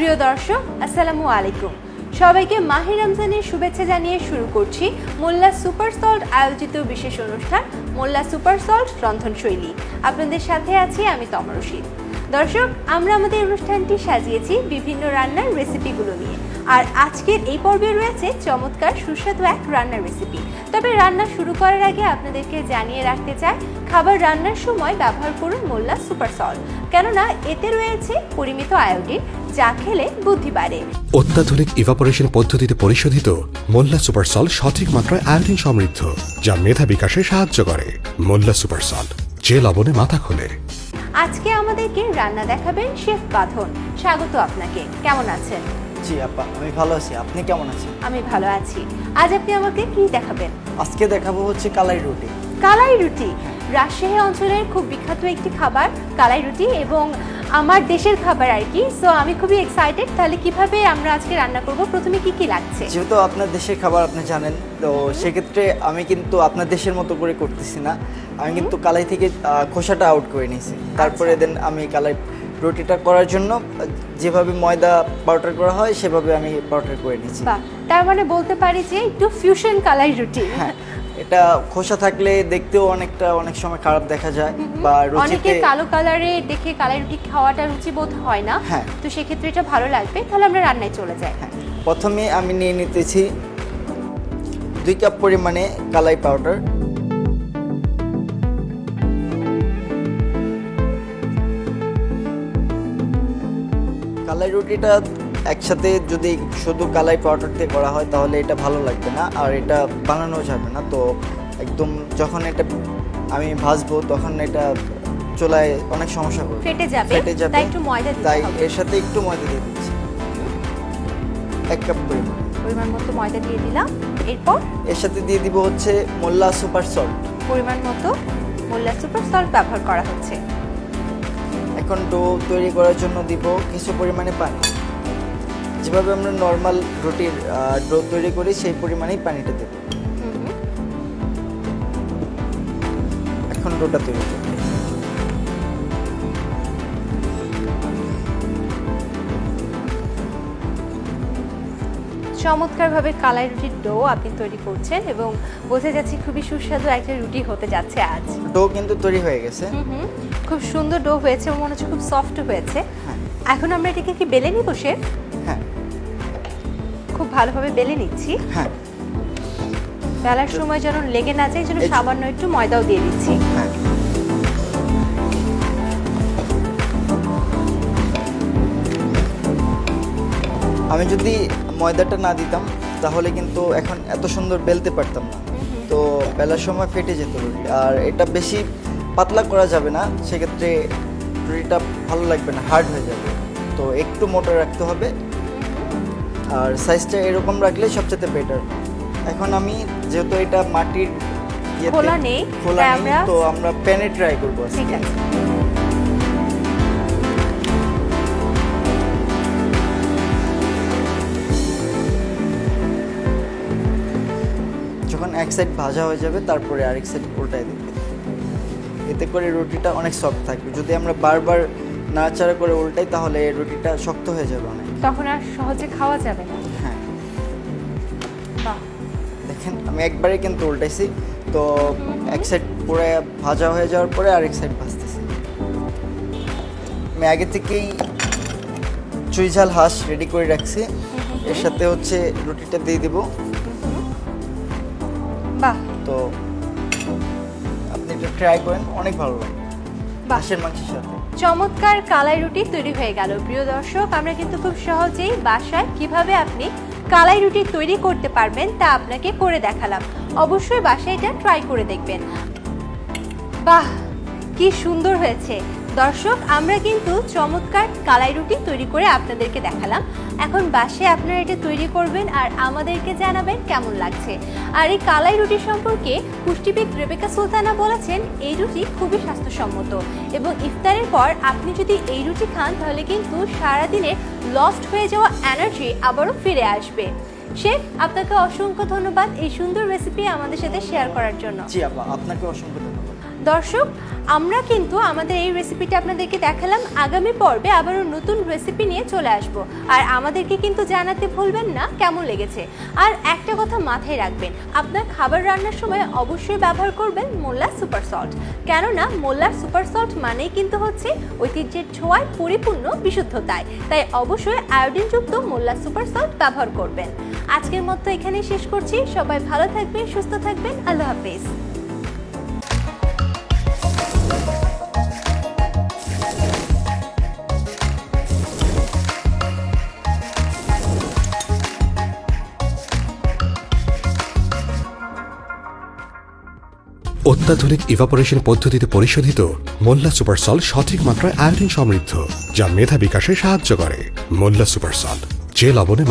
প্রিয় দর্শক, আসসালামু আলাইকুম। সবাইকে মাহি রমজানের শুভেচ্ছা জানিয়ে শুরু করছি মোল্লা সুপার সল্ট আয়োজিত বিশেষ অনুষ্ঠান মোল্লা সুপার সল্ট রন্ধনশৈলী। আপনাদের সাথে আছি আমি তমর রশিদ। দর্শক, আমরা আমাদের অনুষ্ঠানটি সাজিয়েছি বিভিন্ন রান্নার রেসিপিগুলো নিয়ে। আর আজকের এই পর্বে রয়েছে চমৎকার সুস্বাদু এক রান্নার রেসিপি। তবে রান্না শুরু করার আগে আপনাদেরকে জানিয়ে রাখতে চাই, খাবার রান্নার সময় ব্যবহার করুন মোল্লা সুপার সল্ট। কেননা, এতে রয়েছে পরিমিত আয়োডিন যা খেলে বুদ্ধি বাড়ে। অত্যাধুনিক ইভাপোরেশন পদ্ধতিতে পরিশোধিত মোল্লা সুপার সল সঠিক মাত্রায় আয়োডিন সমৃদ্ধ যা মেধা বিকাশে সাহায্য করে। মোল্লা সুপার সল যে লবণে মাথা খোলে। আজকে আমাদেরকে রান্না দেখাবেন শেফ বাঁধন। স্বাগত আপনাকে। কেমন আছেন? জি আপা আমি ভালো আছি। আপনি কেমন আছেন? আমি ভালো আছি। আজ আপনি আমাকে কি দেখাবেন? আজকে দেখাবো হচ্ছে কালাই রুটি। কালাই রুটি। রাজশাহী অঞ্চলের খুব বিখ্যাত একটি খাবার কালাই রুটি এবং আমার দেশের খাবার আর কি সো আমি খুবই এক্সাইটেড তাহলে কীভাবে আমরা আজকে রান্না করব? প্রথমে কি কি লাগছে? যেহেতু আপনার দেশের খাবার আপনি জানেন তো সেক্ষেত্রে আমি কিন্তু আপনার দেশের মতো করে করতেছি না। আমি কিন্তু কালাই থেকে খোসাটা আউট করে নিয়েছি। তারপরে দেন আমি কালাই রুটিটা করার জন্য যেভাবে ময়দা পাউডার করা হয় সেভাবে আমি পাউডার করে নিয়েছি। তার মানে বলতে পারি যে একটু ফিউশন কালাই রুটি। হ্যাঁ। এটা খোসা থাকলে দেখতেও অনেকটা অনেক সময় খারাপ দেখা যায় বা রুচিতে অনেকে কালো কালারে দেখে কালাই রুটি খাওয়াটা রুচিবোধ হয় না। হ্যাঁ। তো সেক্ষেত্রে এটা ভালো লাগবে তাহলে আমরা রান্নায় চলে যাই। হ্যাঁ, প্রথমে আমি নিয়ে নিতেছি দুই কাপ পরিমাণে কালাই পাউডার। কালাই রুটিটা একসাথে যদি শুধু কালাই পাউডার দিয়ে করা হয় তাহলে এটা ভালো লাগবে না আর এটা বানানো যাবে না। তো একদম যখন এটা আমি ভাজবো তখন এটা চুলায় অনেক সমস্যা করবে ফেটে যাবে ফেটে যাবে তাই একটু ময়দা দিতে তাই এর সাথে একটু ময়দা দিয়ে দিচ্ছি। এক কাপ পরিমাণ। পরিমাণ মতো ময়দা দিয়ে দিলাম। এরপর? এর সাথে দিয়ে দিব হচ্ছে মোল্লা সুপার সল্ট। পরিমাণ মতো মোল্লা সুপার সল্ট ব্যবহার করা হচ্ছে। এখন ডো তৈরি করার জন্য দিব কিছু পরিমাণে পানি। যেভাবে আমরা নর্মাল রুটির ডো তৈরি করি সেই পরিমাণেই পানিটা দেব। এখন ডোটা তৈরি করব চমৎকারভাবে কালাই রুটির ডো আপনি তৈরি করছেন এবং বোঝা যাচ্ছে খুবই সুস্বাদু একটা রুটি হতে যাচ্ছে আজ। ডো কিন্তু তৈরি হয়ে গেছে। খুব সুন্দর ডো হয়েছে মনে হচ্ছে খুব সফট হয়েছে। হ্যাঁ। এখন আমরা এটাকে কি বেলে নিব শেফ? খুব ভালোভাবে বেলে নিচ্ছি। হ্যাঁ। বেলার সময় যেন লেগে না যায় এই জন্য এই যে- সামান্য একটু ময়দাও দিয়ে দিচ্ছি। হ্যাঁ। আমি যদি ময়দাটা না দিতাম তাহলে কিন্তু এখন এত সুন্দর বেলতে পারতাম না। তো বেলার সময় ফেটে যেত রুটি আর এটা বেশি পাতলা করা যাবে না সেক্ষেত্রে রুটিটা ভালো লাগবে না হার্ড হয়ে যাবে। তো একটু মোটা রাখতে হবে। আর সাইজটা এরকম রাখলে সবচেয়ে বেটার এখন আমি যেহেতু এটা মাটির খোলা নেই, খোলা নেই তো আমরা প্যানে ট্রাই করব। ঠিক আছে। যখন এক সাইড ভাজা হয়ে যাবে তারপরে আরেক সাইড উল্টায় দিবে এতে করে রুটিটা অনেক সফট থাকবে। যদি আমরা বারবার নাড়াচাড়া করে উল্টাই তাহলে রুটিটা শক্ত হয়ে যাবে অনেক। তখন আর সহজে খাওয়া যাবে না। হ্যাঁ। বাহ। দেখেন আমি একবারে কিন্তু উল্টাইছি তো এক সাইড পুরো ভাজা হয়ে যাওয়ার পরে আরেক সাইড ভাজতেছি। আমি আগে থেকেই চুই ঝাল হাঁস রেডি করে রাখছি। এর সাথে হচ্ছে রুটিটা দিয়ে দিব। বাহ। তো আপনি এটা ট্রাই করেন অনেক ভালো লাগে। হাঁসের মাংসের সাথে। চমৎকার কালাই রুটি তৈরি হয়ে গেল। প্রিয় দর্শক, আমরা কিন্তু খুব সহজেই বাসায় কীভাবে আপনি কালাই রুটি তৈরি করতে পারবেন তা আপনাকে করে দেখালাম। অবশ্যই বাসায় এটা ট্রাই করে দেখবেন। বাহ, কি সুন্দর হয়েছে। দর্শক, আমরা কিন্তু চমৎকার কালাই রুটি তৈরি করে আপনাদেরকে দেখালাম। এখন বাসে আপনারা এটা তৈরি করবেন আর আমাদেরকে জানাবেন কেমন লাগছে। আর এই কালাই রুটি সম্পর্কে পুষ্টিবিদ রেবেকা সুলতানা বলেছেন, এই রুটি খুবই স্বাস্থ্যসম্মত এবং ইফতারের পর আপনি যদি এই রুটি খান, তাহলে কিন্তু সারাদিনে লস্ট হয়ে যাওয়া এনার্জি আবারও ফিরে আসবে। শেফ আপনাকে অসংখ্য ধন্যবাদ এই সুন্দর রেসিপি আমাদের সাথে শেয়ার করার জন্য। জি আপা আপনাকে অসংখ্য ধন্যবাদ। দর্শক, আমরা কিন্তু আমাদের এই রেসিপিটা আপনাদেরকে দেখালাম। আগামী পর্বে আবারও নতুন রেসিপি নিয়ে চলে আসব। আর আমাদেরকে কিন্তু জানাতে ভুলবেন না, কেমন লেগেছে। আর একটা কথা মাথায় রাখবেন, আপনার খাবার রান্নার সময় অবশ্যই ব্যবহার করবেন মোল্লা সুপার সল্ট কেননা মোল্লার সুপার সল্ট মানেই কিন্তু হচ্ছে ঐতিহ্যের ছোঁয়ায় পরিপূর্ণ বিশুদ্ধতায়। তাই অবশ্যই আয়োডিনযুক্ত মোল্লা সুপার সল্ট ব্যবহার করবেন। আজকের মতো এখানেই শেষ করছি। সবাই ভালো থাকবেন, সুস্থ থাকবেন। আল্লাহ হাফিজ। অত্যাধুনিক ইভাপোরেশন পদ্ধতিতে পরিশোধিত মোল্লা সুপারসল সঠিক মাত্রায় আয়োডিন সমৃদ্ধ, যা মেধা বিকাশে সাহায্য করে। মোল্লা সুপারসল যে লবণে